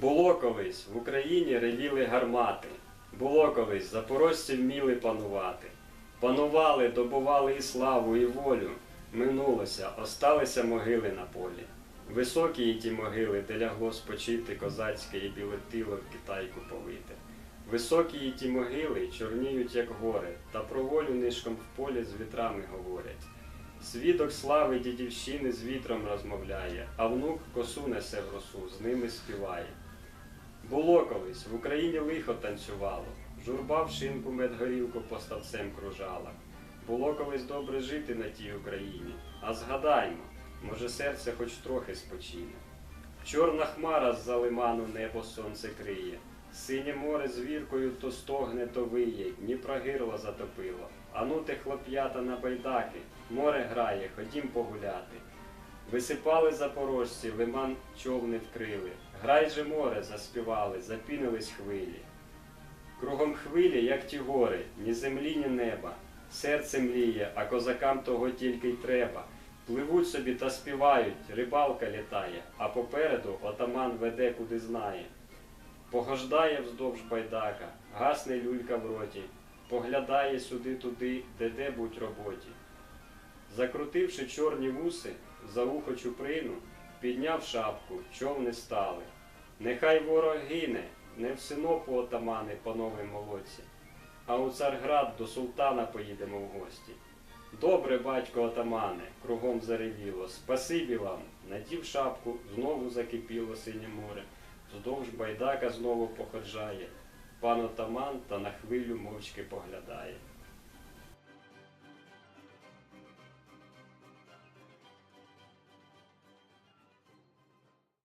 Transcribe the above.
Було колись в Україні ревіли гармати, було колись запорожці вміли панувати. Панували, добували і славу, і волю. Минулося, осталися могили на полі. Високі і ті могили, де лягло спочити козацьке і білетило в китайку повите. Високі і ті могили чорніють, як гори, та про волю нишком в полі з вітрами говорять. Свідок слави дідівщини з вітром розмовляє, а внук косу несе в росу, з ними співає. Було колись, в Україні лихо танцювало, журба в шинку медгорілку поставцем кружала. Було колись добре жити на тій Україні, а згадаймо, може серце хоч трохи спочине. Чорна хмара з-за лиману небо сонце криє, синє море з віркою то стогне, то виє, Дніпра гирло затопило. Ану те хлоп'ята на байдаки, море грає, ходім погуляти. Висипали запорожці, лиман човни вкрили. Грай же море, заспівали, запінились хвилі. Кругом хвилі, як ті гори, ні землі, ні неба. Серце мліє, а козакам того тільки й треба. Пливуть собі та співають, рибалка літає, а попереду отаман веде куди знає. Погождає вздовж байдака, гасне люлька в роті, поглядає сюди-туди, де де будь роботі. Закрутивши чорні вуси, за ухо чуприну, підняв шапку, човни стали. Нехай ворог гине, не в синопу отамани, панове молодці, а у Царград до султана поїдемо в гості. Добре, батько отамане, кругом заревіло, спасибі вам, надів шапку, знову закипіло синє море, вздовж байдака знову походжає. Пан отаман та на хвилю мовчки поглядає.